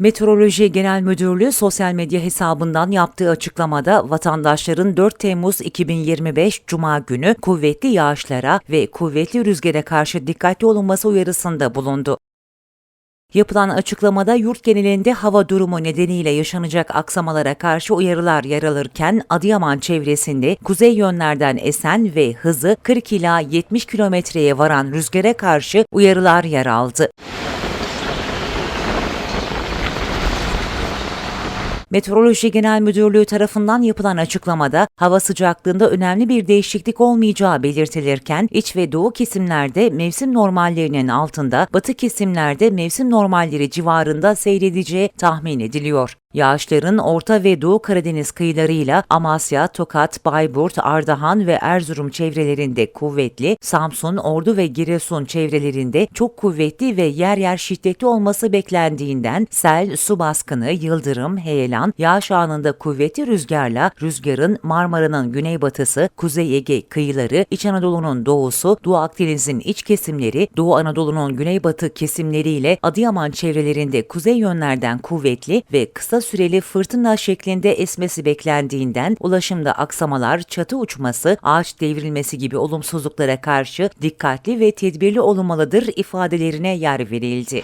Meteoroloji Genel Müdürlüğü sosyal medya hesabından yaptığı açıklamada vatandaşların 4 Temmuz 2025 Cuma günü kuvvetli yağışlara ve kuvvetli rüzgara karşı dikkatli olunması uyarısında bulundu. Yapılan açıklamada yurt genelinde hava durumu nedeniyle yaşanacak aksamalara karşı uyarılar yer alırken Adıyaman çevresinde kuzey yönlerden esen ve hızı 40 ila 70 kilometreye varan rüzgara karşı uyarılar yer aldı. Meteoroloji Genel Müdürlüğü tarafından yapılan açıklamada hava sıcaklığında önemli bir değişiklik olmayacağı belirtilirken iç ve doğu kesimlerde mevsim normallerinin altında, batı kesimlerde mevsim normalleri civarında seyredeceği tahmin ediliyor. Yağışların Orta ve Doğu Karadeniz kıyılarıyla Amasya, Tokat, Bayburt, Ardahan ve Erzurum çevrelerinde kuvvetli, Samsun, Ordu ve Giresun çevrelerinde çok kuvvetli ve yer yer şiddetli olması beklendiğinden sel, su baskını, yıldırım, heyelan, yağış anında kuvvetli rüzgarla rüzgarın Marmara'nın güneybatısı, Kuzey Ege kıyıları, İç Anadolu'nun doğusu, Doğu Akdeniz'in iç kesimleri, Doğu Anadolu'nun güneybatı kesimleriyle Adıyaman çevrelerinde kuzey yönlerden kuvvetli ve kısa süreli fırtına şeklinde esmesi beklendiğinden ulaşımda aksamalar, çatı uçması, ağaç devrilmesi gibi olumsuzluklara karşı dikkatli ve tedbirli olunmalıdır ifadelerine yer verildi.